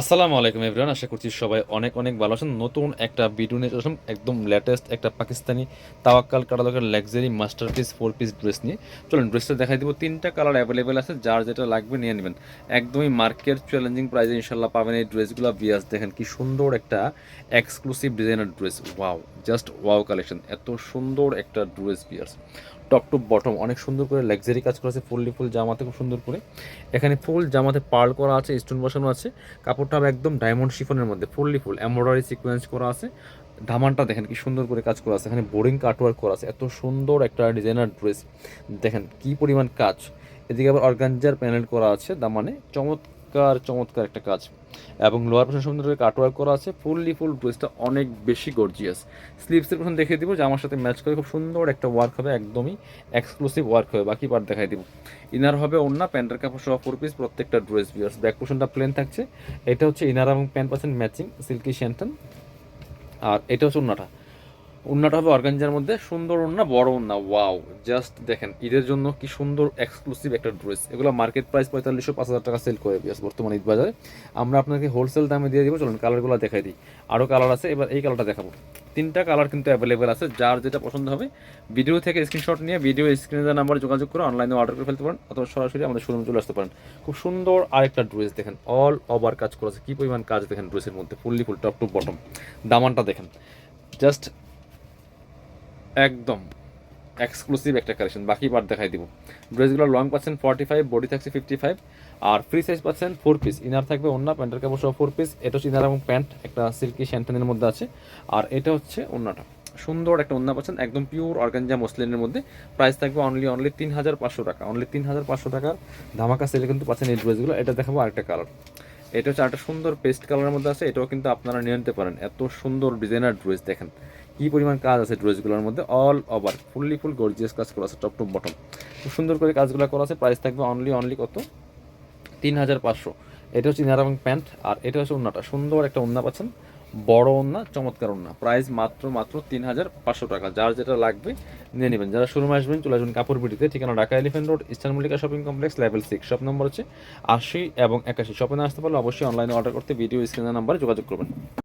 আসসালামু আলাইকুম এভরিওয়ান, আশা করছি সবাই অনেক অনেক ভালো আছেন। নতুন একটা ভিডিও নিয়ে আসলাম, একদম লেটেস্ট একটা Pakistani Tawakkal কাটালকের luxury masterpiece four piece dress নিয়ে। চলুন ড্রেসটা দেখাই দিব, তিনটা কালার অ্যাভেলেবেল আছে, যার যেটা লাগবে নিয়ে নেবেন। একদমই মার্কেট চ্যালেঞ্জিং প্রাইসে ইনশাল্লাহ পাবেন এই ড্রেসগুলো বিয়াস দেখেন কি সুন্দর একটা exclusive designer dress wow just wow collection এত সুন্দর একটা dress bears top to bottom অনেক সুন্দর করে লাক্সারি কাজ করা আছে, ফুললি ফুল জামাতে খুব সুন্দর করে। এখানে ফুল জামাতে পার্ল করা আছে স্টোন বসানো আছে কাপড়টা হবে একদম ডায়মন্ড শিফনের মধ্যে ফুললি ফুল এমব্রয়ডারি সিকোয়েন্স করা আছে। ধামানটা দেখেন কি সুন্দর করে কাজ করা আছে, এখানে বোরিং কাটওয়ার্ক করা আছে, এত সুন্দর একটা ডিজাইনার ড্রেস দেখেন কি পরিমাণ কাজ। এদিকে আবার অর্গানজার প্যানেল করা আছে দামানে চমৎকার চমৎকার চমৎকার একটা কাজ। এবং লোয়ার পোর্শন সুন্দর করে কাটওয়ার্ক করা আছে ফুললি ফুল ড্রেসটা অনেক বেশি গর্জিয়াস স্লিভসের প্রথম দেখিয়ে দিব, যে আমার সাথে ম্যাচ করে খুব সুন্দর একটা ওয়ার্ক হবে, একদমই এক্সক্লুসিভ ওয়ার্ক হবে, বাকি পার্ট দেখাই দিব। ইনার হবে অন্য প্যান্টের কাপড় সহ ফোর পিস প্রত্যেকটা ড্রেস বিয়ার্স ব্যাক পোর্শনটা প্লেন থাকছে। এটা হচ্ছে ইনার এবং প্যান্ট পাচ্ছেন ম্যাচিং সিল্কি শ্যান্টন আর এটা হচ্ছে উন্নাটা উন্নাটা হবে অর্গানজার মধ্যে, সুন্দর উন্না, বড় উন্না, ওয়াও। জাস্ট দেখেন, ঈদের জন্য কি সুন্দর এক্সক্লুসিভ একটা ড্রেস। এগুলো মার্কেট প্রাইস পঁয়তাল্লিশশো পাঁচ হাজার টাকা সেল করে বিয়াস বর্তমানে ঈদ বাজারে। আমরা আপনাকে হোলসেল দামে দিয়ে দিব, চলুন কালারগুলো দেখাই দিই। আরও কালার আছে, এবার এই কালারটা দেখাবো। তিনটা কালার কিন্তু অ্যাভেলেবেল আছে, যার যেটা পছন্দ হবে। ভিডিও থেকে স্ক্রিনশট নিয়ে ভিডিও স্ক্রিনে নাম্বারে যোগাযোগ করে অনলাইনে অর্ডার করে ফেলতে পারেন, অথবা সরাসরি আমাদের শোরুমে চলে আসতে পারেন। খুব সুন্দর আরেকটা ড্রেস দেখেন অল ওভার কাজ করেছে কি পরিমাণ কাজ দেখেন ড্রেসের মধ্যে fully full top to bottom দামানটা দেখেন। জাস্ট একদম এক্সক্লুসিভ একটা কালেকশন বাকি পার্ট দেখাই দিব। ড্রেসগুলো লং পাচ্ছেন ফর্টি ফাইভ বডি থাকছে ফিফটি ফাইভ আর ফ্রি সাইজ পাচ্ছেন ফোর পিস ইনার থাকবে অন্য প্যান্টের কাপড় সহ ফোর পিস এটা হচ্ছে ইনার এবং প্যান্ট একটা সিল্কি শ্যান্টানের মধ্যে আছে, আর এটা হচ্ছে অন্যটা সুন্দর একটা অন্য পাচ্ছেন, একদম পিওর অর্গানজা মসলিনের মধ্যে প্রাইস থাকবে অনলি অনলি তিন হাজার পাঁচশো টাকা অনলি তিন হাজার পাঁচশো টাকার ধামাকা সেলে কিন্তু পাচ্ছেন এই ড্রেসগুলো এটা দেখাবো আরেকটা কালার এটা হচ্ছে একটা সুন্দর পেস্ট কালারের মধ্যে আছে, এটাও কিন্তু আপনারা নিয়ে নিতে পারেন, এত সুন্দর ডিজাইনার ড্রেস দেখেন। কি পরিমাণ কাজ আছে ড্রেসগুলোর মধ্যে? All over fully full gorgeous কাজ করা আছে টপ টপ বটম খুব সুন্দর করে কাজগুলো করা আছে প্রাইস থাকবে অনলি অনলি কত? তিন হাজার পাঁচশো। এটা হচ্ছে ইনার এবং প্যান্ট, আর এটা হচ্ছে ওন্নাটা। সুন্দর একটা ওন্না পাচ্ছেন, বড় ওন্না, চমৎকার ওন্না। প্রাইস মাত্র মাত্র তিন হাজার পাঁচশো টাকা। যার যেটা লাগবে, নিয়ে নেবেন। যারা শুরু আসবেন, চলে আসবেন কাপড় বিটিতে ঠিকানা Dhaka Elephant Road, Eastern Mallika Shopping Complex level six shop নম্বর হচ্ছে আশি এবং একাশি। শপে না আসতে পারলে অবশ্যই অনলাইনে অর্ডার করতে ভিডিও স্ক্রিনের নাম্বারে যোগাযোগ করবেন।